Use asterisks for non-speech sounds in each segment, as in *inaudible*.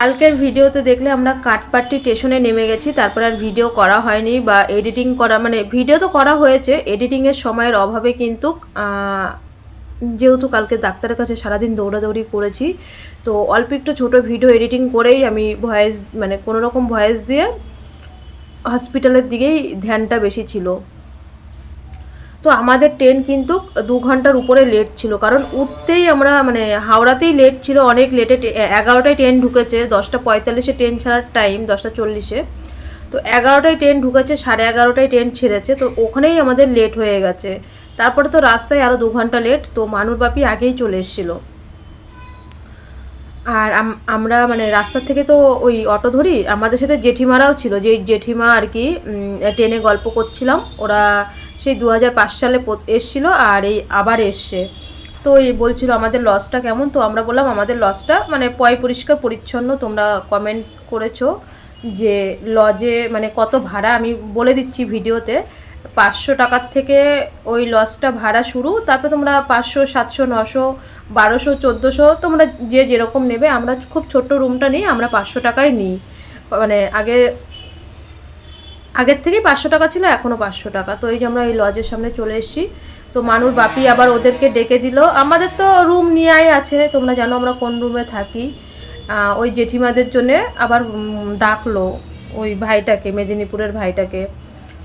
কালকের ভিডিওতে দেখলে আমরা কাটপাট্টি স্টেশনে নেমে গেছি, তারপর আর ভিডিও করা হয়নি বা এডিটিং করা মানে ভিডিও তো করা হয়েছে এডিটিংয়ের সময়ের অভাবে কিন্তু যেহেতু কালকে ডাক্তারের কাছে সারাদিন দৌড়াদৌড়ি করেছি, তো অল্প একটু ছোটো ভিডিও এডিটিং করেই আমি ভয়েস মানে কোনো রকম ভয়েস দিয়ে হসপিটালের দিকেই ধ্যানটা বেশি ছিল। তো আমাদের ট্রেন কিন্তু দু ঘণ্টার উপরে লেট ছিল। কারণ উঠতেই আমরা মানে হাওড়াতেই লেট ছিল, অনেক লেটে এগারোটায় ট্রেন ঢুকেছে, দশটা পঁয়তাল্লিশে ট্রেন ছাড়ার টাইম দশটা চল্লিশে। তো এগারোটায় ট্রেন ঢুকেছে, সাড়ে এগারোটায় ট্রেন ছেড়েছে, তো ওখানেই আমাদের লেট হয়ে গেছে। তারপরে তো রাস্তায় আরও দু ঘণ্টা লেট তো মানুর বাপি আগেই চলে এসেছিল। আর আম- আমরা মানে রাস্তা থেকে তো ওই অটো ধরি, আমাদের সাথে জেঠিমারাও ছিল যে জেঠিমা আর কি ট্রেনে গল্প করছিলাম, ওরা সেই দু হাজার পাঁচ সালে এসছিল আর এই আবার এসছে। তো এই বলছিল, আমাদের লসটা কেমন? তো আমরা বললাম, আমাদের লসটা মানে পয় পরিষ্কার, পরিচ্ছন্ন, তোমরা কমেন্ট করেছ যে লজে মানে কত ভাড়া, আমি বলে দিচ্ছি ভিডিওতে পাঁচশো টাকার থেকে ওই লসটা ভাড়া শুরু, তারপরে তোমরা পাঁচশো, সাতশো, নশো, বারোশো, চোদ্দোশো, তোমরা যে যেরকম নেবে, আমরা খুব ছোট্ট রুমটা নিই আমরা পাঁচশো টাকায় নিই। মানে আগে, আগের থেকেই পাঁচশো টাকা ছিল এখনও পাঁচশো টাকা। তো এই যে আমরা এই লজের সামনে চলে এসেছি। তো মানুর বাপি আবার ওদেরকে ডেকে দিল। আমাদের তো রুম নিয়েই আছে, তোমরা জানো আমরা কোন রুমে থাকি। ওই জেঠিমাদের জন্যে আবার ডাকলো ওই ভাইটাকে, মেদিনীপুরের ভাইটাকে।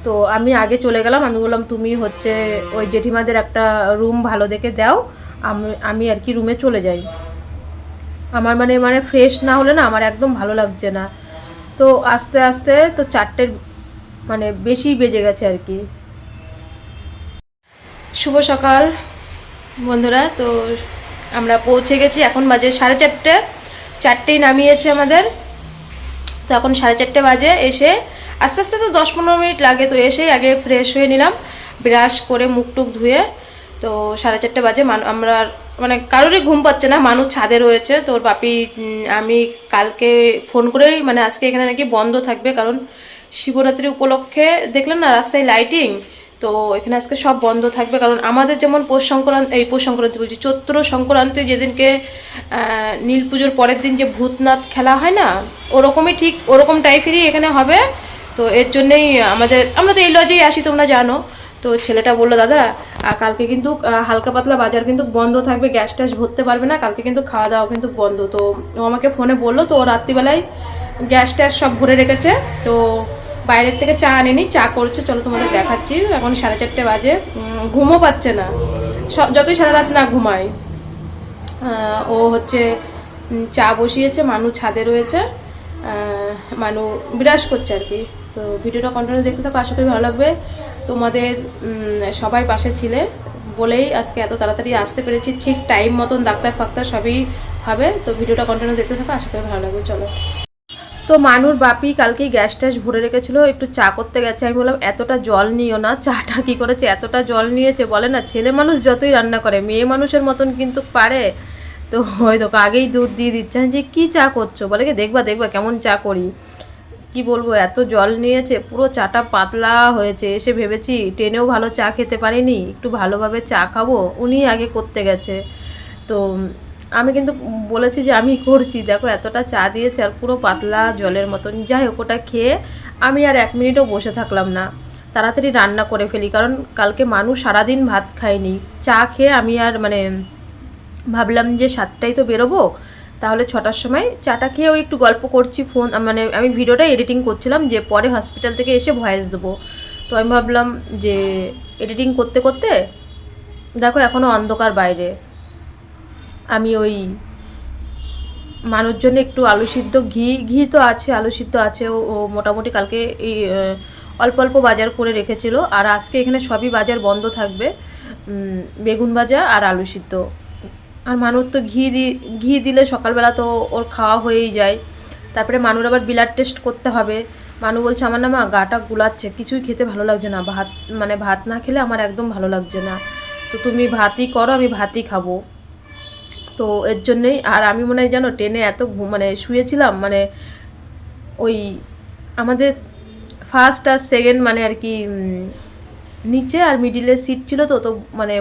তো আমি আগে চলে গেলাম, আমি বললাম, তুমি হচ্ছে ওই জেঠিমাদের একটা রুম ভালো দেখে দাও, আমি আমি আর কি রুমে চলে যাই। আমার মানে মানে ফ্রেশ না হলে না আমার একদম ভালো লাগছে না। তো আস্তে আস্তে তো চারটের মানে বেশি বেজে গেছে আর কি। শুভ সকাল, বন্ধুরা। তো আমরা পৌঁছে গেছি এখন বাজে সাড়ে চারটে। চারটেই নামিয়েছে আমাদের। তো এখন সাড়ে চারটে বাজে, এসে আস্তে আস্তে তো দশ পনেরো মিনিট লাগে তো এসেই আগে ফ্রেশ হয়ে নিলাম। ব্রাশ করে মুখ টুক ধুয়ে তো সাড়ে চারটে বাজে। আমরা মানে কারোরই ঘুম পাচ্ছে না। মানুষ ছাদে রয়েছে। তো ওর বাপি আমি কালকে ফোন করেই মানে আজকে এখানে নাকি বন্ধ থাকবে কারণ শিবরাত্রি উপলক্ষে দেখলেন না রাস্তায় লাইটিং তো এখানে আজকে সব বন্ধ থাকবে। কারণ আমাদের যেমন পৌষ সংক্রান্তি এই পৌষ সংক্রান্তি বলছি, চৈত্র সংক্রান্তি যেদিনকে নীল পুজোর পরের দিন যে ভূতনাথ খেলা হয় না, ওরকমই ঠিক ওরকম টাইপেরই এখানে হবে। তো এর জন্যেই আমাদের, আমরা তো এই লজেই আসি, তোমরা জানো। তো ছেলেটা বলল, দাদা কালকে কিন্তু হালকা পাতলা বাজার কিন্তু বন্ধ থাকবে, গ্যাস ট্যাস ভরতে পারবে না, কালকে কিন্তু খাওয়া দাওয়া কিন্তু বন্ধ। তো ও আমাকে ফোনে বলল, তো রাত্রিবেলায় গ্যাস ট্যাস সব ভরে রেখেছে, তো বাইরের থেকে চা আনেনি, চা করছে, চলো তোমাদের দেখাচ্ছি। এখন সাড়ে চারটে বাজে ঘুমও পাচ্ছে না। যতই সারা রাত না ঘুমায়। ও হচ্ছে চা বসিয়েছে, মানু ছাদে রয়েছে মানু বিরাজ করছে আর কি। তো ভিডিওটা কন্টিনিউ দেখতে থাকো, আশা করি ভালো লাগবে। তোমাদের সবাই পাশে ছিলে বলেই আজকে এত তাড়াতাড়ি আসতে পেরেছি, ঠিক টাইম মতন ডাক্তার ফাক্তার সবই হবে। তো ভিডিওটা কন্টিনিউ দেখতে থাকো, আশা করি ভালো লাগবে, চলো। তো মানুর বাপি কালকেই গ্যাস ট্যাস ভরে রেখেছিল, একটু চা করতে গেছে। আমি বললাম, এতটা জল নিও না, চাটা কি করেছে? এতটা জল নিয়েছে? বলে, না, ছেলে মানুষ যতই রান্না করে, মেয়ে মানুষের মতন কিন্তু পারে। তো দেখো, আগেই দুধ দিয়ে দিচ্ছে। যে কী চা করছ? বলে, কি দেখবা দেখবা, কেমন চা করি? কি বলব, এত জল নিয়েছে, পুরো চাটা পাতলা হয়েছে। এসে ভেবেছি ট্রেনেও ভালো চা খেতে পারিনি, একটু ভালোভাবে চা খাব। উনি আগে করতে গেছে। তো আমি কিন্তু বলেছি যে আমি করছি, দেখো এতটা চা দিয়েছে আর পুরো পাতলা জলের মতন। যাই হোক, ওটা খেয়ে আমি আর এক মিনিটও বসে থাকলাম না। তাড়াতাড়ি রান্না করে ফেলি, কারণ কালকে মানুষ সারাদিন ভাত খায়নি। চা খেয়ে আমি আর মানে ভাবলাম যে সাতটায় তো বেরোবো তাহলে ছটার সময় চাটা খেয়ে ওই একটু গল্প করছি ফোন মানে আমি ভিডিওটা এডিটিং করছিলাম, যে পরে হসপিটাল থেকে এসে ভয়েস দেবো। তো আমি ভাবলাম যে এডিটিং করতে করতে, দেখো এখনও অন্ধকার বাইরে। আমি ওই মানুষজন্য একটু আলু সিদ্ধ, ঘি ঘি তো আছে, আলু সিদ্ধ আছে, ও ও মোটামুটি কালকে এই অল্প অল্প বাজার করে রেখেছিল। আর আজকে এখানে সবই বাজার বন্ধ থাকবে বেগুন ভাজা আর আলু সিদ্ধ। আর মানুষ তো ঘি দি, ঘি দিলে সকালবেলা তো ওর খাওয়া হয়েই যায়। তারপরে মানুর আবার ব্লাড টেস্ট করতে হবে। মানু বলছে, আমার না মা গাটা গুলাচ্ছে, কিছুই খেতে ভালো লাগছে না। ভাত মানে ভাত না খেলে আমার একদম ভালো লাগছে না। তো তুমি ভাতই করো, আমি ভাতই খাব। তো এর জন্যেই, আর আমি মনে হয় জানো ট্রেনে এত ঘুম মানে শুয়েছিলাম মানে ওই আমাদের ফার্স্ট আর সেকেন্ড মানে আর কি নিচে আর মিডিলে সিট ছিল তো তো মানে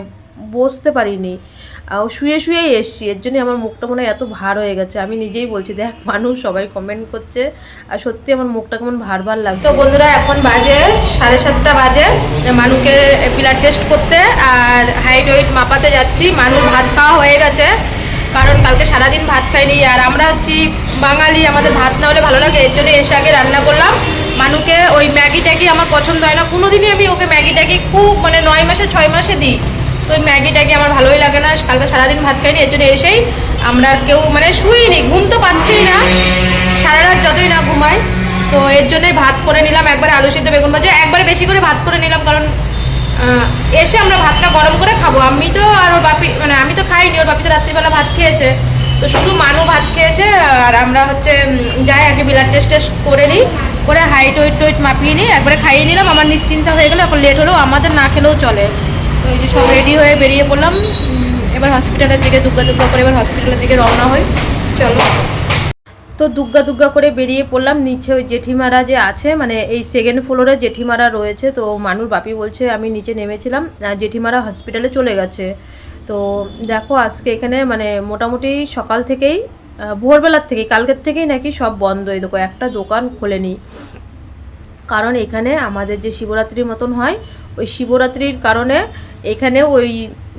বসতে পারিনি। আহ, শুয়ে শুয়েই এসছি। এর জন্য আমার মুখটা মনে হয় এত ভার হয়ে গেছে। আমি নিজেই বলছি দেখ মানুষ সবাই কমেন্ট করছে। আর সত্যি আমার মুখটা কেমন ভার ভার লাগছে। তো বন্ধুরা এখন বাজে সাড়ে সাতটা বাজে। মানুকে ব্লাড টেস্ট করতে আর হাইট ওয়েট মাপাতে যাচ্ছি। মানু ভাত খাওয়া হয়ে গেছে। কারণ কালকে সারাদিন ভাত খাইনি। আর আমরা হচ্ছি বাঙালি আমাদের ভাত না হলে ভালো লাগে। এর জন্য এসে আগে রান্না করলাম। মানুকে ওই ম্যাগি ট্যাগি আমার পছন্দ হয় না। কোনোদিনই আমি ওকে ম্যাগি ট্যাগি খুব মানে নয় মাসে ছয় মাসে দিই। তো ওই ম্যাগি ট্যাগি আমার ভালোই লাগে না কালকে সারাদিন ভাত খাইনি, এর জন্য এসেই আমরা কেউ মানে শুইনি ঘুম তো পাচ্ছি না। সারা রাত যতই না ঘুমাই, তো এর জন্যই ভাত করে নিলাম, একবারে আলু সিদ্ধ বেগুন ভাজা, একবারে বেশি করে ভাত করে নিলাম, কারণ এসে আমরা ভাতটা গরম করে খাব। আমি তো আর ওর বাপি মানে আমি তো খাইনি, ওর বাপি তো রাত্রিবেলা ভাত খেয়েছে। তো শুধু মানু ভাত খেয়েছে, আর আমরা হচ্ছে যাই আগে ব্লাড টেস্ট টেস্ট করে নিই, করে হাইট ওয়েট টোয়েট মাপিয়ে নিই, একবারে খাইয়ে নিলাম। আমার নিশ্চিন্ত হয়ে গেলো, এখন লেট হলেও আমাদের না খেলেও চলে। তো এই যে সব রেডি হয়ে বেরিয়ে পড়লাম। এবার হসপিটালের দিকে দুগ্গা দুগ্গা করে এবার হসপিটালের দিকে রওনা হই। চলো। তো দুগ্গা দুগ্গা করে বেরিয়ে পড়লাম। নিচে ওই জেঠিমারা যে আছে মানে এই সেকেন্ড ফ্লোরে জেঠিমারা রয়েছে, তো মানুর বাপি বলছে, আমি নিচে নেমেছিলাম জেঠিমারা হসপিটালে চলে গেছে। তো দেখো, আজকে এখানে মানে মোটামুটি সকাল থেকেই ভোরবেলার থেকেই, কালকের থেকেই নাকি সব বন্ধ। এই দেখো, একটা দোকান খোলেনি। কারণ এখানে আমাদের যে শিবরাত্রির মতন হয় ওই শিবরাত্রির কারণে এখানে ওই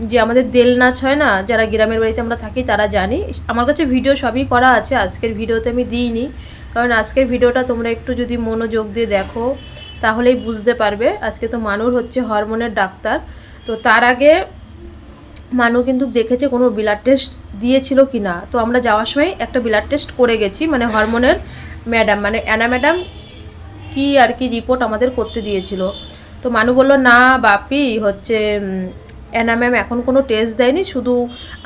যে আমাদের দেল নাচ হয় না, যারা গ্রামের বাড়িতে আমরা থাকি তারা জানি। আমার কাছে ভিডিও সবই করা আছে, আজকের ভিডিওতে আমি দিইনি। কারণ আজকের ভিডিওটা তোমরা একটু যদি মনোযোগ দিয়ে দেখো, তাহলেই বুঝতে পারবে। আজকে তো মানুষ হচ্ছে হরমোনের ডাক্তার। তো তার আগে মানু কিন্তু দেখেছে কোনো ব্লাড টেস্ট দিয়েছিল কি না তো আমরা যাওয়ার সময় একটা ব্লাড টেস্ট করে গেছি মানে হরমোনের ম্যাডাম মানে অ্যানা ম্যাডাম কি আর কি রিপোর্ট আমাদের করতে দিয়েছিল। তো মানু বলল, না বাপি, হচ্ছে অ্যানা ম্যাম এখন কোনো টেস্ট দেয়নি, শুধু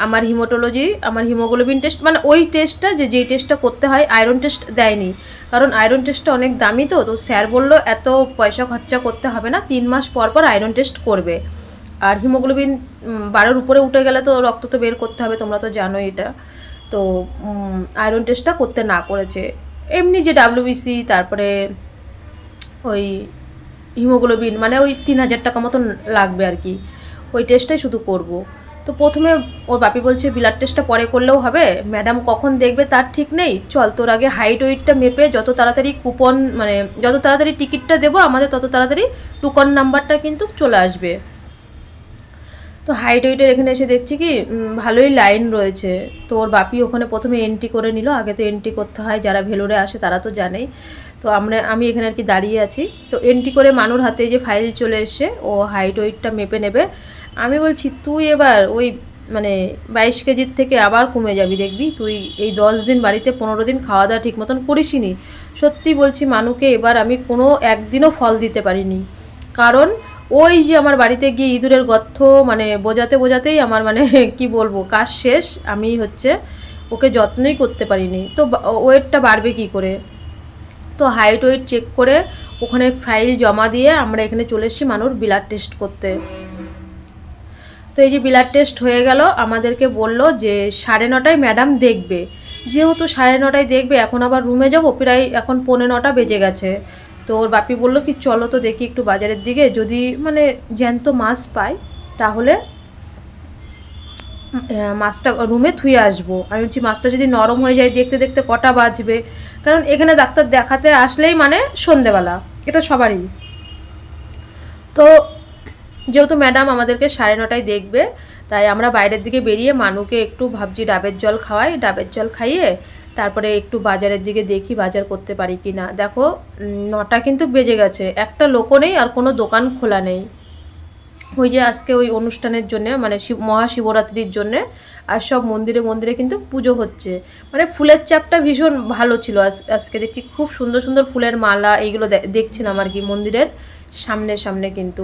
আমার হিমোটোলজি আমার হিমোগ্লোবিন টেস্ট মানে ওই টেস্টটা যে, যেই টেস্টটা করতে হয় আয়রন টেস্ট দেয়নি। কারণ আয়রন টেস্টটা অনেক দামি তো তো স্যার বলল, এত পয়সা খরচা করতে হবে না, তিন মাস পর পর আয়রন টেস্ট করবে। আর হিমোগ্লোবিন বারোর উপরে উঠে গেলে তো রক্ত তো বের করতে হবে, তোমরা তো জানো এটা। তো আয়রন টেস্টটা করতে না করেছে। এমনি যে ডাব্লিউবিসি তারপরে ওই হিমোগ্লোবিন মানে ওই তিন হাজার টাকা মতন লাগবে আর কি। ওই টেস্টটাই শুধু করব। তো প্রথমে ওর বাপি বলছে ব্লাড টেস্টটা পরে করলেও হবে। ম্যাডাম কখন দেখবে তার ঠিক নেই। চল, তোর আগে হাইট ওয়েটটা মেপে যত তাড়াতাড়ি কুপন মানে যত তাড়াতাড়ি টিকিটটা দেবো, আমাদের তত তাড়াতাড়ি টুকন নাম্বারটা কিন্তু চলে আসবে। তো হাইট ওয়েটের এখানে এসে দেখছি কি ভালোই লাইন রয়েছে। তো ওর বাপি ওখানে প্রথমে এন্ট্রি করে নিল। আগে তো এন্ট্রি করতে হয়, যারা ভেলোরে আসে তারা তো জানেই। তো আমরা, আমি এখানে আর কি দাঁড়িয়ে আছি। তো এন্ট্রি করে মানুর হাতে যে ফাইল চলে এসে ও হাইট ওয়েটটা মেপে নেবে। আমি বলছি, তুই এবার ওই মানে বাইশ কেজির থেকে আবার কমে যাবি দেখবি। তুই এই দশ দিন বাড়িতে পনেরো দিন খাওয়া দাওয়া ঠিক মতন করিসনি। সত্যি বলছি মানুকে এবার আমি কোনো একদিনও ফল দিতে পারিনি। কারণ ওই যে আমার বাড়িতে গিয়ে ইঁদুরের গর্থ মানে বোঝাতে বোঝাতেই আমার মানে *laughs* কি বলব, কাজ শেষ। আমি হচ্ছে ওকে যত্নই করতে পারিনি। তো ওয়েটটা বাড়বে কি করে? তো হাইট ওয়েট চেক করে ওখানে ফাইল জমা দিয়ে আমরা এখানে চলে এসেছি মানুষ ব্লাড টেস্ট করতে। তো এই যে ব্লাড টেস্ট হয়ে গেল, আমাদেরকে বলল যে সাড়ে নটায় ম্যাডাম দেখবে। যেহেতু সাড়ে নটায় দেখবে, এখন আবার রুমে যাব, প্রায় এখন পৌনে নটা বেজে গেছে। তো ওর বাপি বলল কি, চলো তো দেখি একটু বাজারের দিকে, যদি মানে জ্যান্ত মাছ পাই তাহলে মাছটা রুমে থুয়ে আসব। আমি বলছি, মাছটা যদি নরম হয়ে যায়, দেখতে দেখতে কটা বাজবে? কারণ এখানে ডাক্তার দেখাতে আসলেই মানে সন্ধেবেলা, এটা সবারই। তো যেহেতু ম্যাডাম আমাদেরকে সাড়ে নটায় দেখবে, তাই আমরা বাইরের দিকে বেরিয়ে মানুকে একটু ভাবছি ডাবের জল খাওয়াই, ডাবের জল খাইয়ে তারপরে একটু বাজারের দিকে দেখি বাজার করতে পারি কি না দেখো নটা কিন্তু বেজে গেছে, একটা লোকও নেই আর কোনো দোকান খোলা নেই। ওই যে আজকে ওই অনুষ্ঠানের জন্য মানে শিব, মহাশিবরাত্রির জন্যে, আর সব মন্দিরে মন্দিরে কিন্তু পুজো হচ্ছে। মানে ফুলের চাপটা ভীষণ ভালো ছিল আজ- আজকে দেখছি খুব সুন্দর সুন্দর ফুলের মালা এইগুলো দেখছিলাম আর কি মন্দিরের সামনে সামনে কিন্তু।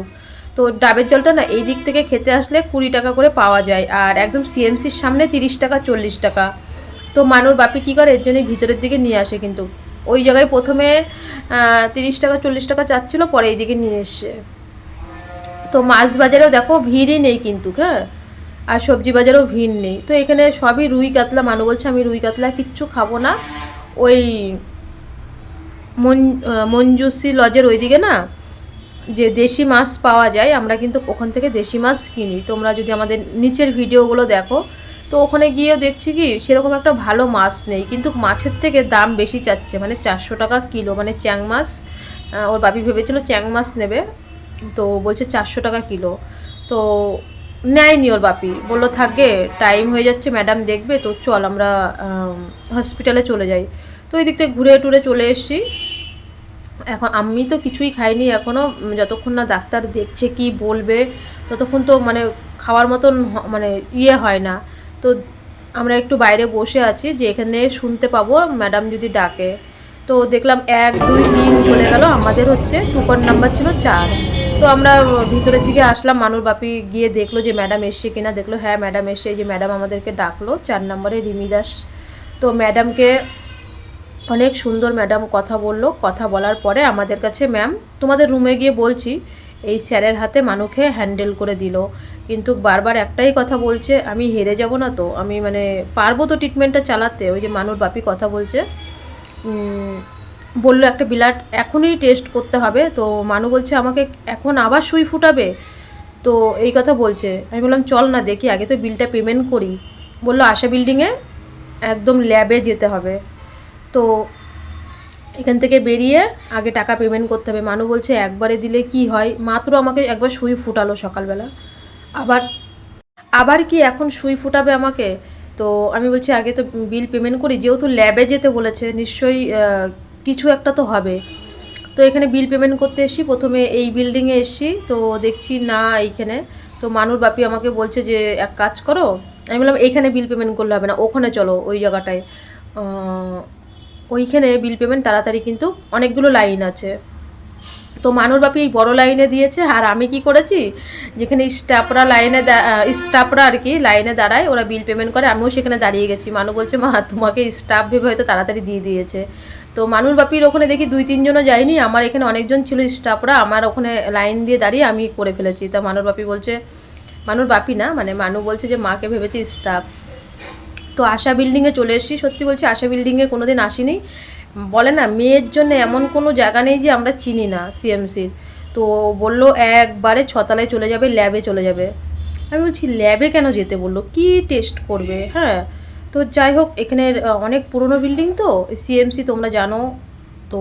তো ডাবের জলটা না এই দিক থেকে খেতে আসলে কুড়ি টাকা করে পাওয়া যায়, আর একদম সিএমসির সামনে তিরিশ টাকা, চল্লিশ টাকা। তো মানুর বাপি কী করে এর জন্যই ভিতরের দিকে নিয়ে আসে কিন্তু। ওই জায়গায় প্রথমে তিরিশ টাকা, চল্লিশ টাকা চাচ্ছিল, পরে এইদিকে নিয়ে এসছে তো মাছ বাজারেও দেখো ভিড়ই নেই কিন্তু হ্যাঁ? আর সবজি বাজারেও ভিড় নেই। তো এখানে সবই রুই কাতলা মানু বলছে আমি রুই কাতলা কিচ্ছু খাব না। ওই মন আহ, লজের ওইদিকে না যে দেশি মাছ পাওয়া যায় আমরা কিন্তু ওখান থেকে দেশি মাছ কিনি। তোমরা যদি আমাদের নিচের ভিডিওগুলো দেখো তো ওখানে গিয়েও দেখছি কি সেরকম একটা ভালো মাছ নেই। কিন্তু মাছের থেকে দাম বেশি চাচ্ছে মানে চারশো টাকা কিলো মানে চ্যাং মাছ ওর বাপি ভেবেছিল চ্যাং মাছ নেবে। তো বলছে চারশো টাকা কিলো। তো নেয়নি ওর বাপি। বলল থাকে টাইম হয়ে যাচ্ছে ম্যাডাম দেখবে, তো চল আমরা হসপিটালে চলে যাই। তো ওই দিক থেকে ঘুরে টুরে চলে এসেছি। এখন আমি তো কিছুই খাইনি এখনও যতক্ষণ না ডাক্তার দেখছে কি বলবে, ততক্ষণ তো মানে খাওয়ার মতন মানে ইয়ে হয় না। তো আমরা একটু বাইরে বসে আছি, যে এখানে শুনতে পাবো ম্যাডাম যদি ডাকে। তো দেখলাম এক, দুই, তিন চলে গেল, আমাদের হচ্ছে টুকন নাম্বার ছিল চার। তো আমরা ভিতরের দিকে আসলাম, মানুর বাপি গিয়ে দেখল যে ম্যাডাম এসছে কিনা, দেখল হ্যাঁ ম্যাডাম এসছে। এই যে ম্যাডাম আমাদেরকে ডাকলো, চার নম্বরে রিমি দাস। তো ম্যাডামকে অনেক সুন্দর ম্যাডাম কথা বলল। কথা বলার পরে আমাদের কাছে, ম্যাম, তোমাদের রুমে গিয়ে বলছি। এই স্যারের হাতে মানুষকে হ্যান্ডেল করে দিল। কিন্তু বারবার একটাই কথা বলছে, আমি হেরে যাব না তো? আমি মানে পারব তো ট্রিটমেন্টটা চালাতে? ওই যে মানুর বাপি কথা বলছে বলল একটা বিলাট, এখনই টেস্ট করতে হবে। তো মানু বলছে, আমাকে এখন আবার সুই ফুটাবে? তো এই কথা বলছে। আমি বললাম, চল না দেখি, আগে তো বিলটা পেমেন্ট করি। বলল আশা বিল্ডিংয়ে একদম ল্যাবে যেতে হবে। তো এখান থেকে বেরিয়ে আগে টাকা পেমেন্ট করতে হবে। মানু বলছে, একবারে দিলে কি হয়? মাত্র আমাকে একবার সুই ফুটালো সকালবেলা। আবার আবার কি এখন সুই ফুটাবে আমাকে? তো আমি বলছি, আগে তো বিল পেমেন্ট করি। যেহেতু ল্যাবে যেতে বলেছে, নিশ্চয়ই কিছু একটা তো হবে। তো এখানে বিল পেমেন্ট করতে এসেছি। প্রথমে এই বিল্ডিংয়ে এসেছি। তো দেখছি, না, এইখানে। তো মানুর বাপি আমাকে বলছে যে, এক কাজ করো। আমি বললাম, এইখানে বিল পেমেন্ট করলে হবে না। ওখানে চলো, ওই জায়গাটায়। ওইখানে বিল পেমেন্ট তাড়াতাড়ি কিন্তু অনেকগুলো লাইন আছে। তো মানুর বাপি এই বড়ো লাইনে দিয়েছে। আর আমি কি করেছি? যেখানে স্টাফরা লাইনে স্টাফরা আর কি লাইনে দাঁড়ায়, ওরা বিল পেমেন্ট করে। আমিও সেখানে দাঁড়িয়ে গেছি। মানু বলছে, মা, তোমাকে স্টাফ ভেবে হয়তো তাড়াতাড়ি দিয়ে দিয়েছে। তো মানুষ বাপির ওখানে দেখি দুই, তিনজনও যায়নি। আমার এখানে অনেকজন ছিল স্টাফরা। আমার ওখানে লাইন দিয়ে দাঁড়িয়ে আমি করে ফেলেছি। তা মানুর বাপি বলছে, মানুর বাপি না মানে মানু বলছে যে, মাকে ভেবেছি স্টাফ। তো আশা বিল্ডিংয়ে চলে এসেছি। সত্যি বলছি, আশা বিল্ডিংয়ে কোনো দিন আসিনি। বলে না, মেয়ের জন্য এমন কোনো জায়গা নেই যে, আমরা চিনি না সিএমসির। তো বলল, একবারে ছতলায় চলে যাবে, ল্যাবে চলে যাবে। আমি বলছি, ল্যাবে কেন যেতে? বলল, কি টেস্ট করবে? হ্যাঁ তো যাই হোক এখানের অনেক পুরনো বিল্ডিং তো সিএমসি তোমরা জানো। তো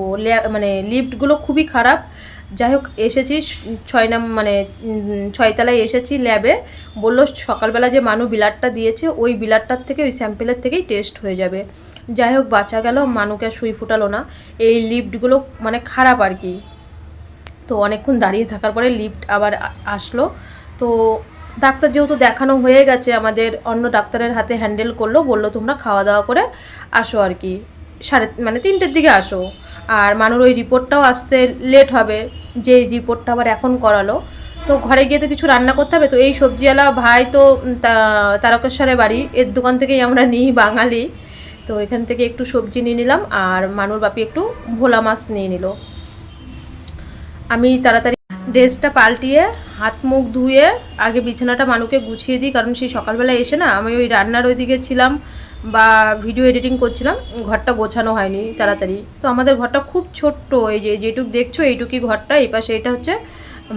মানে লিফটগুলো খুবই খারাপ। যাই হোক, এসেছি, ছয় নাম মানে ছয়তলায় এসেছি ল্যাবে বলল সকালবেলা যে মানু বিলারটা দিয়েছে, ওই বিলারটার থেকে, ওই স্যাম্পেলের থেকেই টেস্ট হয়ে যাবে। যাই হোক, বাঁচা গেল, মানুকে সুই ফুটালো না। এই লিফটগুলো মানে খারাপ আর কি। তো অনেকক্ষণ দাঁড়িয়ে থাকার পরে লিফট আবার আসলো। তো ডাক্তার যেহেতু দেখানো হয়ে গেছে আমাদের অন্য ডাক্তারের হাতে হ্যান্ডেল করল বলল তোমরা খাওয়া দাওয়া করে আসো আর কি। সাড়ে মানে তিনটের দিকে আসো। আর মানুর ওই রিপোর্টটাও আসতে লেট হবে যে রিপোর্টটা আবার এখন করালো। তো ঘরে গিয়ে তো কিছু রান্না করতে হবে তো এই সবজিওয়ালা ভাই তো উম, তা- তারকেশ্বরে বাড়ি এর দোকান থেকেই আমরা নিই বাঙালি। তো এখান থেকে একটু সবজি নিয়ে নিলাম আর মানুর বাপি একটু ভোলা মাছ নিয়ে নিল। আমি তাড়াতাড়ি ড্রেসটা পাল্টিয়ে, হাত মুখ ধুয়ে, আগে বিছানাটা মানুকে গুছিয়ে দিই, কারণ সেই সকালবেলা এসে না আমি ওই রান্নার ওইদিকে ছিলাম বা ভিডিও এডিটিং করছিলাম, ঘরটা গোছানো হয়নি তাড়াতাড়ি। তো আমাদের ঘরটা খুব ছোট্ট, এই যে যেটুক দেখছ এইটুকুই ঘরটা, এই পাশে এটা হচ্ছে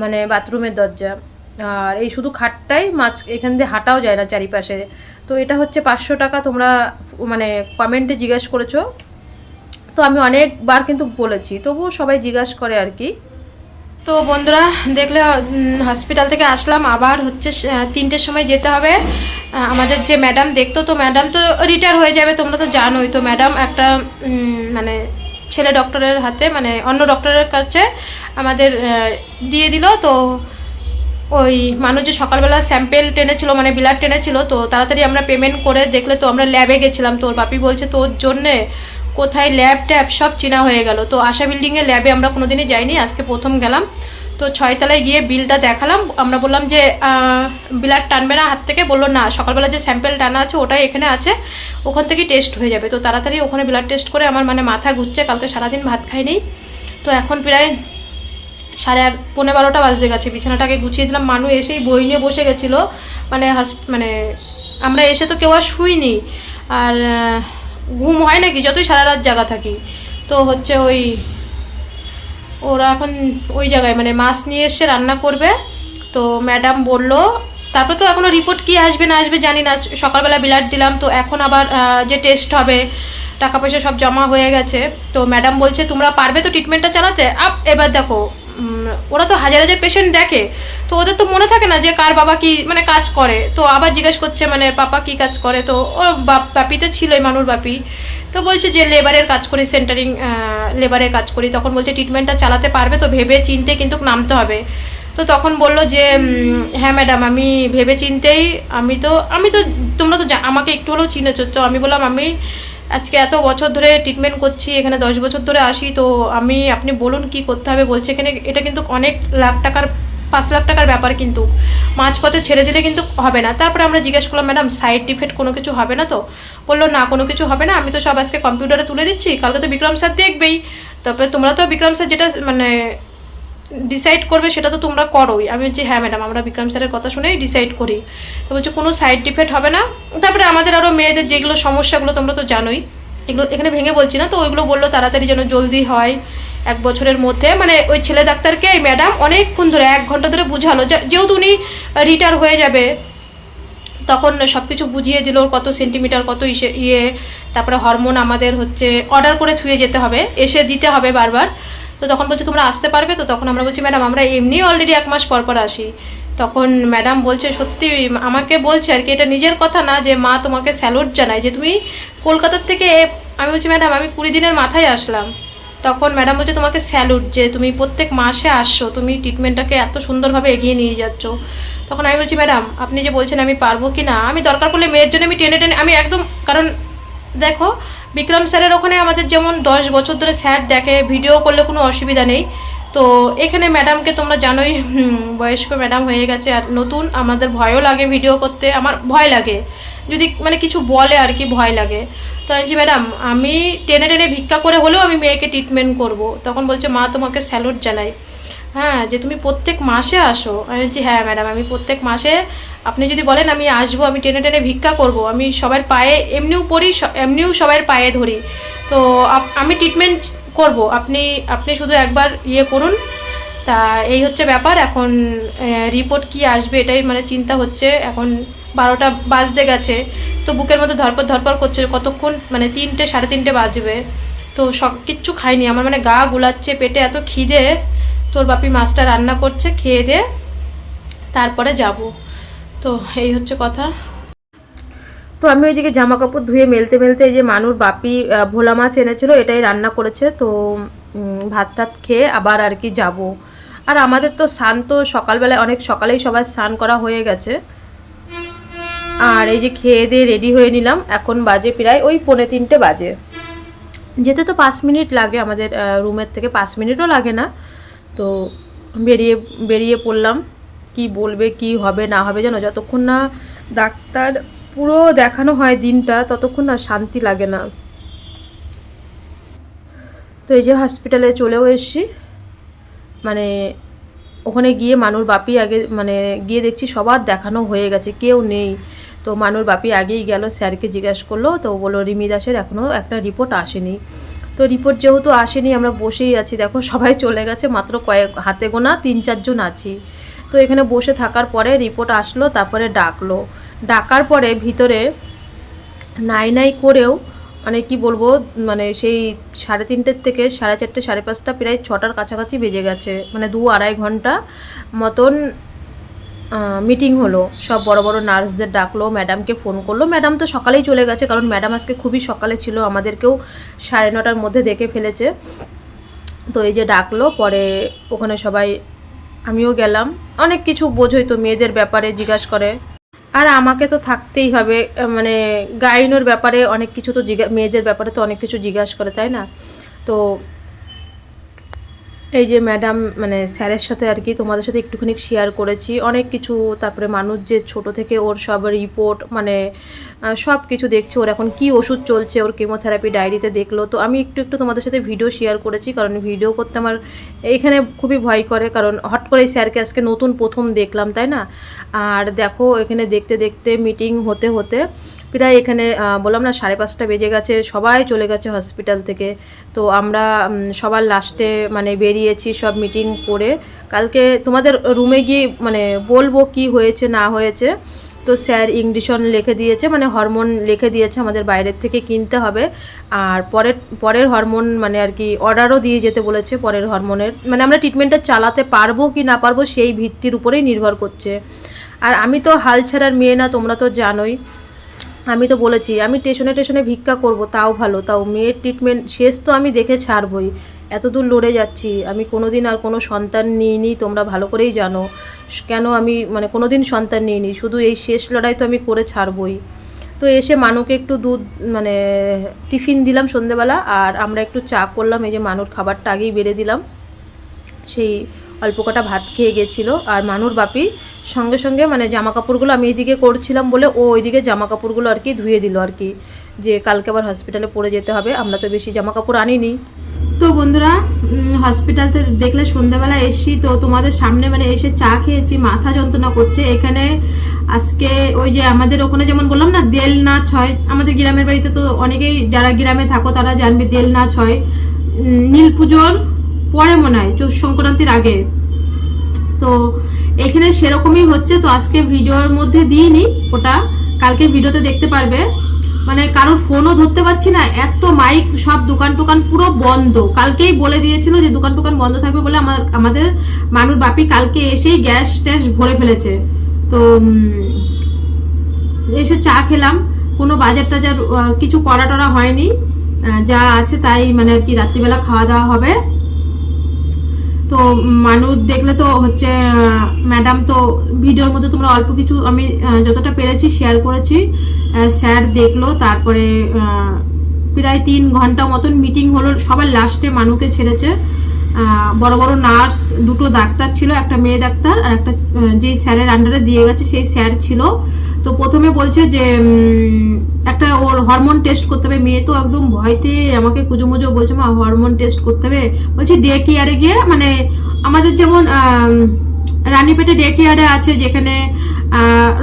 মানে বাথরুমের দরজা। আর এই শুধু খাটটাই মাছ এখান দিয়ে হাঁটাও যায় না চারিপাশে। তো এটা হচ্ছে পাঁচশো টাকা তোমরা মানে কমেন্টে জিজ্ঞাসা করেছ। তো আমি অনেকবার কিন্তু বলেছি, তবুও সবাই জিজ্ঞাসা করে আর কি। তো বন্ধুরা, দেখলে হসপিটাল থেকে আসলাম। আবার হচ্ছে তিনটের সময় যেতে হবে। আমাদের যে ম্যাডাম দেখতো, তো ম্যাডাম তো রিটায়ার হয়ে যাবে, তোমরা তো জানোই। তো ম্যাডাম একটা মানে ছেলে ডক্টরের হাতে মানে অন্য ডক্টরের কাছে আমাদের দিয়ে দিল। তো ওই মানুষ যে সকালবেলা স্যাম্পেল টেনেছিল মানে ব্লাড টেনেছিল, তো তাড়াতাড়ি আমরা পেমেন্ট করে দেখলে তো আমরা ল্যাবে গেছিলাম। তো ওর বাপি বলছে, তোর জন্যে কোথায় ল্যাব ট্যাব সব চেনা হয়ে গেল। তো আশা বিল্ডিংয়ে ল্যাবে আমরা কোনোদিনই যাইনি, আজকে প্রথম গেলাম। তো ছয়তলায় গিয়ে বিলটা দেখালাম, আমরা বললাম যে ব্লাড টানবে না হাত থেকে, বলল না, সকালবেলা যে স্যাম্পেল টানা আছে ওটাই এখানে আছে, ওখান থেকেই টেস্ট হয়ে যাবে। তো তাড়াতাড়ি ওখানে ব্লাড টেস্ট করে আমার মানে মাথা ঘুরছে, কালকে সারাদিন ভাত খাইনি। তো এখন প্রায় সাড়ে এক পনেরো বারোটা বাজতে গেছে, বিছানাটাকে গুছিয়ে দিলাম। মানু এসেই বই নিয়ে বসে গেছিল মানে হাস- মানে আমরা এসে তো কেউ আর শুইনি। আর ঘুম হয় নাকি? যতই সারা রাত জাগা থাকি। তো হচ্ছে ওই, ওরা এখন ওই জায়গায় মানে মাছ নিয়ে এসে রান্না করবে। তো ম্যাডাম বলল, তারপরে তো এখনও রিপোর্ট কি আসবে না আসবে জানি না। সকালবেলা ব্লাড দিলাম, তো এখন আবার যে টেস্ট হবে, টাকা পয়সা সব জমা হয়ে গেছে। তো ম্যাডাম বলছে, তোমরা পারবে তো ট্রিটমেন্টটা চালাতে? আপ, এবার দেখো ওরা তো হাজার হাজার পেশেন্ট দেখে। তো ওদের তো মনে থাকে না যে কার বাবা কি মানে কাজ করে। তো আবার জিজ্ঞেস করছে মানে পাপা কি কাজ করে? তো ও বাপ তো ছিলই মানুষ বাপি। তো বলছে যে লেবারের কাজ করি সেন্টারিং লেবারের কাজ করি। তখন বলছে ট্রিটমেন্টটা চালাতে পারবে তো, ভেবে চিনতে কিন্তু নামতে হবে। তো তখন বলল যে হ্যাঁ ম্যাডাম আমি ভেবে চিনতেই, আমি তো আমি তো, তোমরা তো আমাকে একটু হলেও চিনেছো। তো আমি বললাম, আমি আজকে এত বছর ধরে ট্রিটমেন্ট করছি, এখানে দশ বছর ধরে আসি, তো আমি, আপনি বলুন কি করতে হবে, বলছে এখানে, এটা কিন্তু অনেক লাখ টাকার, পাঁচ লাখ টাকার ব্যাপার কিন্তু। মাঝপথে ছেড়ে দিলে কিন্তু হবে না। তারপরে আমরা জিজ্ঞেস করলাম, ম্যাডাম সাইড ইফেক্ট কোনো কিছু হবে না তো? বলল, না, কোনো কিছু হবে না। আমি তো সব আজকে কম্পিউটারে তুলে দিচ্ছি, কালকে তো বিক্রম স্যার দেখবেই। তারপরে তোমরা তো বিক্রম স্যার যেটা মানে ডিসাইড করবে, সেটা তো তোমরা করোই। আমি বলছি হ্যাঁ ম্যাডাম আমরা বিক্রম স্যারের কথা শুনেই ডিসাইড করি। তো বলছে, কোনো সাইড ইফেক্ট হবে না। তারপরে আমাদের আরও মেয়েদের যেগুলো সমস্যাগুলো তোমরা তো জানোই, এগুলো এখানে ভেঙে বলছি না, তো ওইগুলো বলল তাড়াতাড়ি যেন জলদি হয় এক বছরের মধ্যে। মানে ওই ছেলে ডাক্তারকে এই ম্যাডাম অনেকক্ষণ ধরে, এক ঘণ্টা ধরে বুঝালো যেহেতু উনি রিটায়ার হয়ে যাবে, তখন সব কিছু বুঝিয়ে দিল, কত সেন্টিমিটার কত ইয়ে তারপরে হরমোন আমাদের হচ্ছে অর্ডার করে ছুঁয়ে যেতে হবে, এসে দিতে হবে বারবার। তো তখন বলছে, তোমরা আসতে পারবে? তো তখন আমরা বলছি, ম্যাডাম, আমরা এমনি অলরেডি এক মাস পর পর আসি। তখন ম্যাডাম বলছে, সত্যি, আমাকে বলছে আর কি, এটা নিজের কথা না যে মা তোমাকে স্যালুট জানায় যে তুমি কলকাতার থেকে আমি বলছি, ম্যাডাম, আমি কুড়ি দিনের মাথায় আসলাম। তখন ম্যাডাম বলছে, তোমাকে স্যালুট যে তুমি প্রত্যেক মাসে আসছো, তুমি ট্রিটমেন্টটাকে এত সুন্দরভাবে এগিয়ে নিয়ে যাচ্ছ। তখন আমি বলছি, ম্যাডাম, আপনি যে বলছেন আমি পারব কি না? আমি দরকার পড়লে মেয়ের জন্য আমি টেনে টেনে, আমি একদম, কারণ দেখো, বিক্রম স্যারের ওখানে আমাদের যেমন দশ বছর ধরে স্যার দেখে, ভিডিও করলে কোনো অসুবিধা নেই। তো এখানে ম্যাডামকে তোমরা জানোই বয়স্ক ম্যাডাম হয়ে গেছে আর নতুন, আমাদের ভয়ও লাগে ভিডিও করতে, আমার ভয় লাগে। যদি মানে কিছু বলে আর কি, ভয় লাগে। তো আমি বলছি ম্যাডাম, আমি টেনে টেনে ভিক্ষা করে হলেও আমি মেয়েকে ট্রিটমেন্ট করব। তখন বলছে, মা, তোমাকে স্যালুট জানাই। হ্যাঁ যে তুমি প্রত্যেক মাসে আসো। আমি বলছি হ্যাঁ ম্যাডাম আমি প্রত্যেক মাসে, আপনি যদি বলেন আমি আসব, আমি টেনে টেনে ভিক্ষা করব, আমি সবার পায়ে, এমনিও পড়ি এমনিও সবার পায়ে ধরি। তো আমি ট্রিটমেন্ট করব। আপনি আপনি শুধু একবার ইয়ে করুন। তা এই হচ্ছে ব্যাপার। এখন রিপোর্ট কি আসবে এটাই মানে চিন্তা হচ্ছে। এখন বারোটা বাজতে গেছে। তো বুকের মধ্যে ধরপর ধরপর করছে। কতক্ষণ? মানে তিনটে, সাড়ে তিনটে বাজবে। তো সব কিচ্ছু খাইনি। আমার মানে গা গুলাচ্ছে, পেটে এত খিদে। তোর বাপি মাছটা রান্না করছে, খেয়ে দে, তারপরে যাব। তো এই হচ্ছে কথা। তো আমি ওইদিকে জামা কাপড় ধুয়ে মেলতে মেলতে এই যে মানুর বাপি ভোলা মাছ এনেছিল, এটাই রান্না করেছে। তো ভাত টাত খেয়ে আবার আর কি যাব। আর আমাদের তো স্নান তো সকালবেলায়, অনেক সকালেই সবাই স্নান করা হয়ে গেছে। আর এই যে খেয়ে দিয়ে রেডি হয়ে নিলাম, এখন বাজে প্রায় ওই পৌনে তিনটে বাজে। যেতে তো পাঁচ মিনিট লাগে আমাদের রুমের থেকে, পাঁচ মিনিটও লাগে না। তো বেরিয়ে বেরিয়ে পড়লাম। কি বলবে, কি হবে, না হবে জানো? যতক্ষণ না ডাক্তার পুরো দেখানো হয় দিনটা, ততক্ষণ না শান্তি লাগে না। তো এই যে হসপিটালে চলেও এসছি। মানে ওখানে গিয়ে মানুর বাপি আগে মানে গিয়ে দেখছি সবার দেখানো হয়ে গেছে, কেউ নেই। তো মানুর বাপি আগেই গেল, স্যারকে জিজ্ঞাসা করল, তো বলল, রিমি দাসের এখনও একটা রিপোর্ট আসেনি। তো রিপোর্ট যেহেতু আসেনি, আমরা বসেই আছি। দেখো, সবাই চলে গেছে, মাত্র কয়েক হাতে গোনা, তিন চারজন আছি। তো এখানে বসে থাকার পরে রিপোর্ট আসলো, তারপরে ডাকলো। ডাকার পরে ভিতরে নাই নাই করেও মানে কি বলব মানে সেই সাড়ে তিনটের থেকে সাড়ে চারটে, সাড়ে পাঁচটা, প্রায় ছটার কাছাকাছি বেজে গেছে। মানে দু আড়াই ঘণ্টা মতন মিটিং হলো। সব বড় বড় নার্সদের ডাকলো ম্যাডামকে ফোন করল। ম্যাডাম তো সকালেই চলে গেছে, কারণ ম্যাডাম আজকে খুবই সকালে ছিল, আমাদেরকেও সাড়ে নটার মধ্যে দেখে ফেলেছে। তো এই যে ডাকলো, পরে ওখানে সবাই, আমিও গেলাম। অনেক কিছু বোঝোই তো মেয়েদের ব্যাপারে জিজ্ঞাসা করে। আর আমাকে তো থাকতেই হবে মানে গাইনোর ব্যাপারে অনেক কিছু তো জিজ্ঞা মেয়েদের ব্যাপারে তো অনেক কিছু জিজ্ঞাসা করে, তাই না? তো এই যে ম্যাডাম মানে স্যারের সাথে আর কি তোমাদের সাথে একটুখানি শেয়ার করেছি। অনেক কিছু, তারপরে মানুষ যে ছোট থেকে ওর সব রিপোর্ট মানে সব কিছু দেখছে, ওর এখন কি ওষুধ চলছে, ওর কেমোথেরাপি ডায়েরিতে দেখল। তো আমি একটু একটু তোমাদের সাথে ভিডিও শেয়ার করেছি, কারণ ভিডিও করতে আমার এইখানে খুবই ভয় করে, কারণ হট করে স্যারকে আজকে নতুন প্রথম দেখলাম, তাই না? আর দেখো, এখানে দেখতে দেখতে মিটিং হতে হতে প্রায় এখানে বললাম না, সাড়ে পাঁচটা বেজে গেছে, সবাই চলে গেছে হসপিটাল থেকে। তো আমরা সবার লাস্টে মানে বেরিয়েছি, সব মিটিং করে। কালকে তোমাদের রুমে গিয়ে মানে বলব কি হয়েছে, না হয়েছে। তো স্যার ইংলিশন লিখে দিয়েছে মানে হরমোন লিখে দিয়েছে আমাদের বাইরের থেকে কিনতে হবে। আর পরের পরের হরমোন মানে আর কি অর্ডারও দিয়ে যেতে বলেছে পরের হরমোনের মানে আমরা ট্রিটমেন্টটা চালাতে পারব কি না পারব সেই ভিত্তির উপরেই নির্ভর করছে। আর আমি তো হাল ছাড়ার মেয়ে না, তোমরা তো জানোই। আমি তো বলেছি, আমি স্টেশনে স্টেশনে ভিক্ষা করব, তাও ভালো। তাও মেয়ের ট্রিটমেন্ট শেষ তো আমি দেখে ছাড়বই। এত দূর লড়ে যাচ্ছি, আমি কোনোদিন আর কোনো সন্তান নিইনি, তোমরা ভালো করেই জানো। কেন আমি মানে কোনো দিন সন্তান নিইনি, শুধু এই শেষ লড়াই তো আমি করে ছাড়বই। তো এসে মানুকে একটু দুধ মানে টিফিন দিলাম সন্ধেবেলা, আর আমরা একটু চা করলাম, এই যে মানুর খাবারটা আগেই বেড়ে দিলাম। সেই অল্প কটা ভাত খেয়ে গেছিল। আর মানুর বাপি সঙ্গে সঙ্গে মানে জামা কাপড়গুলো আমি এইদিকে করছিলাম বলে ও ওইদিকে জামা কাপড়গুলো আর কি ধুয়ে দিল আর কি। যে কালকে আবার হসপিটালে পড়ে যেতে হবে আমরা তো বেশি জামা কাপড় আনিনি। তো বন্ধুরা হসপিটালতে দেখলে সন্ধ্যাবেলা এসছি তো তোমাদের সামনে মানে এসে চা খেয়েছি মাথা যন্ত্রণা করছে। এখানে আজকে ওই যে আমাদের ওখানে যেমন বললাম না দেল নাচ হয়। আমাদের গ্রামের বাড়িতে তো অনেকেই যারা গ্রামে থাকো তারা জানবে দেল হয়। উম, নীল পুজোর পরে মনে হয়, চৌষ সংক্রান্তির আগে। তো এখানে সেরকমই হচ্ছে, তো আজকে ভিডিওর মধ্যে দিইনি, ওটা কালকে ভিডিওতে দেখতে পারবে। মানে কারোর ফোনও ধরতে পারছি না, এত মাইক সব দোকান টোকান পুরো বন্ধ। কালকেই বলে দিয়েছিল যে দোকান টোকান বন্ধ থাকবে বলে আমাদের মানুষ বাপি কালকে এসেই গ্যাস ট্যাস ভরে ফেলেছে। তো এসে চা খেলাম, কোনো বাজার টাজার কিছু করা টরা হয়নি যা আছে তাই মানে আর কি রাত্রিবেলা খাওয়া দাওয়া হবে। তো মানুষ দেখলে তো হচ্ছে ম্যাডাম তো ভিডিওর মধ্যে তোমরা অল্প কিছু আমি যতটা পেরেছি শেয়ার করেছি স্যার দেখল, তারপরে প্রায় তিন ঘণ্টা মতন মিটিং হলো, সবার লাস্টে মানুকে ছেড়েছে। বড় বড় নার্স, দুটো ডাক্তার ছিল, একটা মেয়ে ডাক্তার আর একটা যেই স্যারের আন্ডারে দিয়ে গেছে, সেই স্যার ছিল। তো প্রথমে বলছে যে একটা ওর হরমোন টেস্ট করতে হবে। মেয়ে তো একদম ভয়তে আমাকে কুজো মুজো বলছে, মা হরমোন টেস্ট করতে হবে। বলছে ডে কেয়ারে গিয়ে মানে আমাদের যেমন রানীপেটে ডে কেয়ারে আছে, যেখানে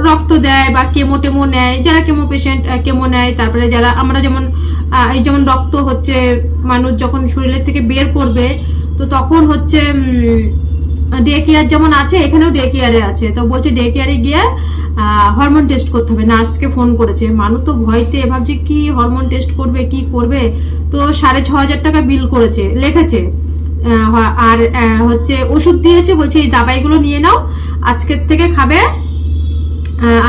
রক্ত দেয় বা কেমো টেমো নেয়, যারা কেমো পেশেন্ট কেমো নেয়, তারপরে যারা, আমরা যেমন এই যেমন রক্ত হচ্ছে, মানুষ যখন শরীরের থেকে বের করবে তো তখন হচ্ছে ডে কেয়ার যেমন আছে, এখানেও ডে কেয়ারে আছে। তো বলছে ডে কেয়ারে গিয়ে হরমোন টেস্ট করতে হবে। নার্সকে ফোন করেছে। মানুষ তো ভয়তে ভাবছে, কি হরমোন টেস্ট করবে, কি করবে? তো সাড়ে ছ হাজার টাকা বিল করেছে, লিখেছে। আর হচ্ছে ওষুধ দিয়েছে, বলছে এই দাবাইগুলো নিয়ে নাও, আজকের থেকে খাবে।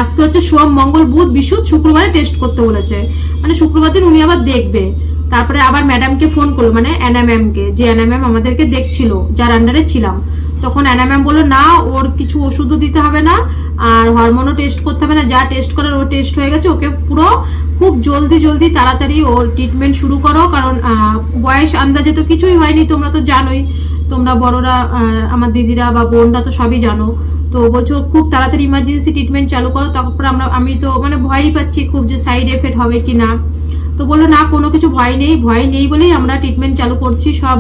আজকে হচ্ছে সোম, মঙ্গল, বুধ, বিশুদ্ধ, শুক্রবারে টেস্ট করতে বলেছে। মানে শুক্রবার দিন উনি আবার দেখবে। তারপরে আবার ম্যাডামকে ফোন করল মানে অ্যানা ম্যামকে যে ম্যাম আমাদেরকে দেখছিল, যার আন্ডারে ছিলাম। তখন ম্যাম বলল, না, ওর কিছু ওষুধও দিতে হবে না, আর হরমোনও টেস্ট করতে হবে না, যা টেস্ট করার ও টেস্ট হয়ে গেছে, ওকে পুরো খুব জলদি জলদি তাড়াতাড়ি ওর ট্রিটমেন্ট শুরু করো, কারণ বয়স আন্দাজে তো কিছুই হয়নি, তোমরা তো জানোই। তোমরা বড়রা আমার দিদিরা বা বোনরা তো সবই জানো। তো বলছো খুব তাড়াতাড়ি ইমার্জেন্সি ট্রিটমেন্ট চালু করো। তারপর আমরা, আমি তো মানে ভয়ই পাচ্ছি খুব যে সাইড এফেক্ট হবে কি না তো বলল, না, কোনো কিছু ভয় নেই ভয় নেই বলেই আমরা ট্রিটমেন্ট চালু করছি। সব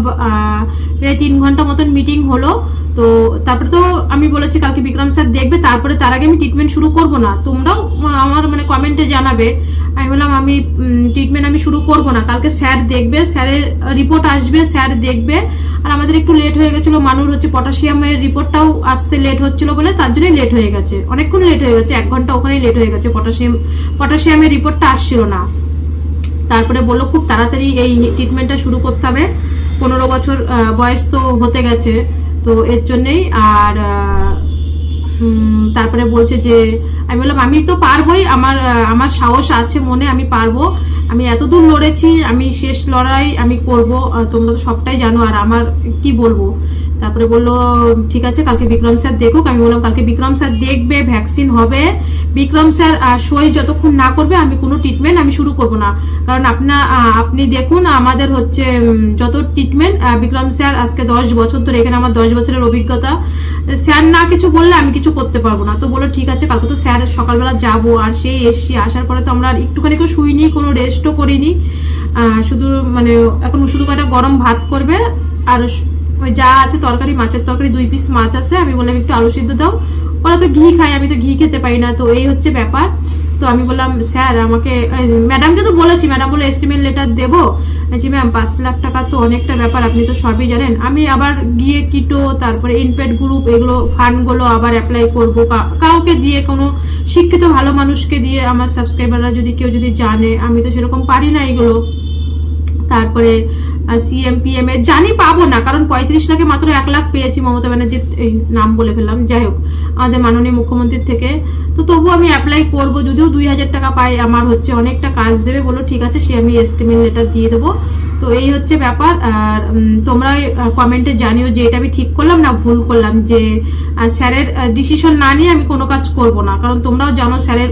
প্রায় তিন ঘণ্টা মতন মিটিং হলো। তো তারপরে তো আমি বলেছি, কালকে বিক্রম স্যার দেখবে, তারপরে তার আগে আমি ট্রিটমেন্ট শুরু করব না। তোমরাও আমার মানে কমেন্টে জানাবে। আমি বললাম, আমি ট্রিটমেন্ট আমি শুরু করব না। কালকে স্যার দেখবে, স্যারের রিপোর্ট আসবে, স্যার দেখবে। আর আমাদের একটু লেট হয়ে গেছিল। মানুষ হচ্ছে পটাশিয়ামের রিপোর্টটাও আসতে লেট হচ্ছিল বলে তার জন্যই লেট হয়ে গেছে। অনেকক্ষণ লেট হয়ে গেছে, এক ঘণ্টা ওখানেই লেট হয়ে গেছে। পটাশিয়াম, পটাশিয়ামের রিপোর্টটা আসছিল না। তারপরে বলল খুব তাড়াতাড়ি এই ট্রিটমেন্টটা শুরু করতে হবে। পনেরো বছর বয়স তো হতে গেছে, তো এর জন্যেই আর তারপরে বলছে যে আমি বললাম আমি তো পারবোই আমার আমার সাহস আছে মনে আমি পারব। আমি এতদূর লড়েছি আমি শেষ লড়াই আমি করব তোমরা তো সবটাই জানো আর আমার কি বলব? তারপরে বলল ঠিক আছে কালকে বিক্রম স্যার দেখুক। আমি বললাম কালকে বিক্রম স্যার দেখবে ভ্যাকসিন হবে। বিক্রম স্যার সই যতক্ষণ না করবে আমি কোনো ট্রিটমেন্ট আমি শুরু করব না। কারণ আপনা আহ, আপনি দেখুন আমাদের হচ্ছে যত ট্রিটমেন্ট বিক্রম স্যার আজকে দশ বছর ধরে এখানে আমার দশ বছরের অভিজ্ঞতা। স্যার না কিছু বললে আমি কিছু করতে পারব না। তো বলো ঠিক আছে কালকে তো স্যার সকালবেলা যাব। আর সেই এসছি আসার পরে তো আমরা আর একটুখানি কেউ শুইনি, কোনো রেস্টও করিনি। শুধু মানে এখন শুধু একটা গরম ভাত করবে। আর ওই যা আছে তরকারি, মাছের তরকারি, দুই পিস মাছ আছে। আমি বললাম একটু আলু সিদ্ধ দাও। ওরা তো ঘি খায়, আমি তো ঘি খেতে পারি না, তো এই হচ্ছে ব্যাপার। তো আমি বললাম, স্যার, আমাকে ম্যাডামকে তো বলেছি ম্যাডাম বলে এস্টিমেট লেটার দেবো। বলছি ম্যাম পাঁচ লাখ টাকা তো অনেকটা ব্যাপার, আপনি তো সবই জানেন। আমি আবার গিয়ে কিটো, তারপরে ইনপেড গ্রুপ এগুলো ফান্ডগুলো আবার অ্যাপ্লাই করব। কাউকে দিয়ে, কোনো শিক্ষিত ভালো মানুষকে দিয়ে, আমার সাবস্ক্রাইবাররা যদি কেউ যদি জানে, আমি তো সেরকম পারি না এগুলো। তারপরে সিএম পিএম এর জানি পাবো না, কারণ পঁয়ত্রিশ লাখে মাত্র এক লাখ পেয়েছি মমতা ব্যানার্জির নাম বলে ফেললাম, যাই হোক, আমাদের মাননীয় মুখ্যমন্ত্রীর থেকে। তো তবু আমি অ্যাপ্লাই করব, যদিও দুই হাজার টাকা পাই আমার হচ্ছে অনেকটা কাজ দেবে বলো, ঠিক আছে, সে আমি এস্টিমেট লেটার দিয়ে দেবো। তো এই হচ্ছে ব্যাপার, আর তোমরা কমেন্টে জানিও যে এটা আমি ঠিক করলাম না ভুল করলাম, যে স্যারের ডিসিশন না নিয়ে আমি কোনো কাজ করব না, কারণ তোমরাও জানো স্যারের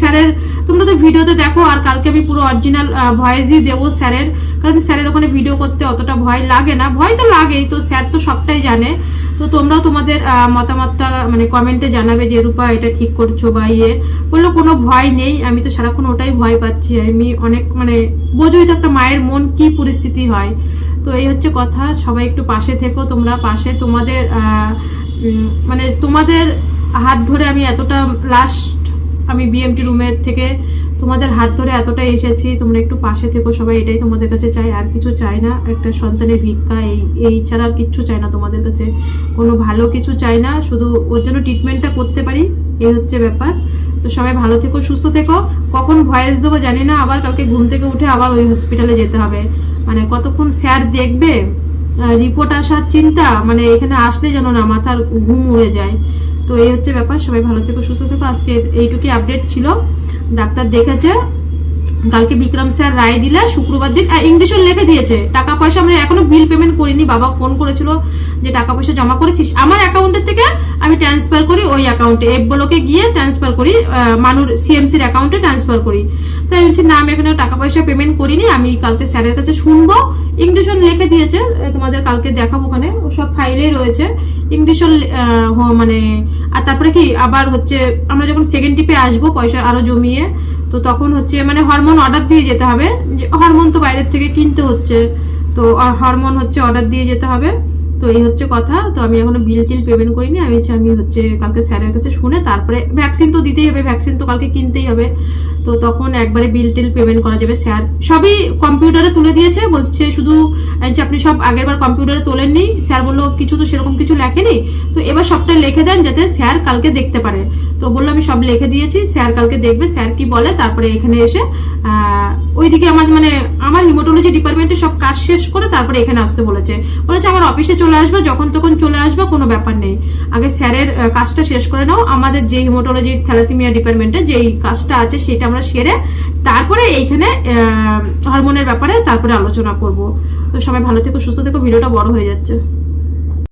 স্যারের, তোমরা তো ভিডিওতে দেখো, আর কালকে আমি পুরো অরিজিনাল ভয়েসই দেবো স্যারের, কারণ স্যারের ওখানে ভিডিও করতে অতটা ভয় লাগে না। ভয় তো লাগেই, তো স্যার তো সবটাই জানে। তো তোমরাও তোমাদের মতামতটা মানে কমেন্টে জানাবে যে, রূপা, এটা ঠিক করছ বা ইয়ে? বলল, কোনো ভয় নেই, আমি তো সারাক্ষণ ওটাই ভয় পাচ্ছি। আমি অনেক মানে বোঝোই তো একটা মায়ের মন, কি পরিস্থিতি হয়? তো এই হচ্ছে কথা, সবাই একটু পাশে থেকো, তোমরা পাশে। তোমাদের মানে তোমাদের হাত ধরে আমি এতটা লাস্ট আমি বিএমটি রুমের থেকে তোমাদের হাত ধরে এতটাই এসেছি, তোমরা একটু পাশে থেকো সবাই, এটাই তোমাদের কাছে চাই। আর কিছু চাই না, একটা সন্তানের ভিক্ষা, এই এই ছাড়া আর কিচ্ছু চাই না তোমাদের কাছে। কোনো ভালো কিছু চাই না, শুধু ওর জন্য ট্রিটমেন্টটা করতে পারি, এই হচ্ছে ব্যাপার। তো সবাই ভালো থেকো, সুস্থ থেকো। কখন ভয়েস দেবো জানি না, আবার কালকে ঘুম থেকে উঠে আবার ওই হসপিটালে যেতে হবে। মানে কতক্ষণ স্যার দেখবে রিপোর্ট আসার চিন্তা মানে এখানে আসলে যেন না, মাথার ঘুম উড়ে যায়। তো এই হচ্ছে ব্যাপার, সবাই ভালো থেকো, সুস্থ থেকো। আজকে এইটুকুই আপডেট ছিল। ডাক্তার দেখেছে কালকে বিক্রম স্যার রায় দিলে, শুক্রবার দিন ইংলিশও লিখে দিয়েছে। টাকা পয়সা আমরা এখনও বিল পেমেন্ট করিনি, বাবা ফোন করেছিল যে টাকা পয়সা জমা করেছিস। আমার অ্যাকাউন্টের থেকে আমি ট্রান্সফার করি ওই অ্যাকাউন্টে এফ ব্লকে গিয়ে ট্রান্সফার করি মানুর সিএমসির অ্যাকাউন্টে ট্রান্সফার করি। তাই আমি বলছি, না, আমি এখানে টাকা পয়সা পেমেন্ট করিনি, আমি কালকে স্যারের কাছে শুনব। ইংলিশন লিখে দিয়েছে তোমাদের কালকে দেখাবো ওখানে। সব ফাইলেই রয়েছে। ইংলিশন মানে আর তারপরে কি, আবার হচ্ছে, আমরা যখন সেকেন্ড টিপে আসব, পয়সা আরও জমিয়ে তো তখন হচ্ছে মানে হরমোন অর্ডার দিয়ে যেতে হবে। হরমোন তো বাইরের থেকে কিনতে হচ্ছে। তো হরমোন হচ্ছে অর্ডার দিয়ে যেতে হবে। তো এই হচ্ছে কথা। তো আমি এখনও বিল টিল পেমেন্ট করিনি। আমি আমি হচ্ছে কালকে স্যারের কাছে শুনে তারপরে ভ্যাকসিন তো দিতেই হবে। ভ্যাকসিন তো কালকে কিনতেই হবে। তো তখন একবারে বিল টিল পেমেন্ট করা যাবে। স্যার সবই কম্পিউটারে তুলে দিয়েছে। বলছে শুধু আপনি সব আগের বার কম্পিউটারে তোলেননি। স্যার বলল, কিছু তো সেরকম কিছু লেখেনি। তো এবার সবটা লিখে দেন যাতে স্যার কালকে দেখতে পারে। তো বলল, আমি সব লিখে দিয়েছি। স্যার কালকে দেখবে। স্যার কি বলে? তারপরে এখানে এসে ওইদিকে আমার মানে আমার হিমোটোলজি ডিপার্টমেন্টে সব কাজ শেষ করে তারপরে এখানে আসতে বলেছে। বলেছে, আমার অফিসে চলে আসবে, যখন তখন চলে আসবে, কোনো ব্যাপার নেই। আগে স্যারের কাজটা শেষ করে নাও। আমাদের যে হিমোটোলজি থ্যালাসিমিয়া ডিপার্টমেন্টে যেই কাজটা আছে, সেটা আমরা সেরে তারপরে এইখানে হরমোনের ব্যাপারে তারপরে আলোচনা করব। তো সবাই ভালো থেকো, সুস্থ থেকো, ভিডিওটা বড় হয়ে যাচ্ছে।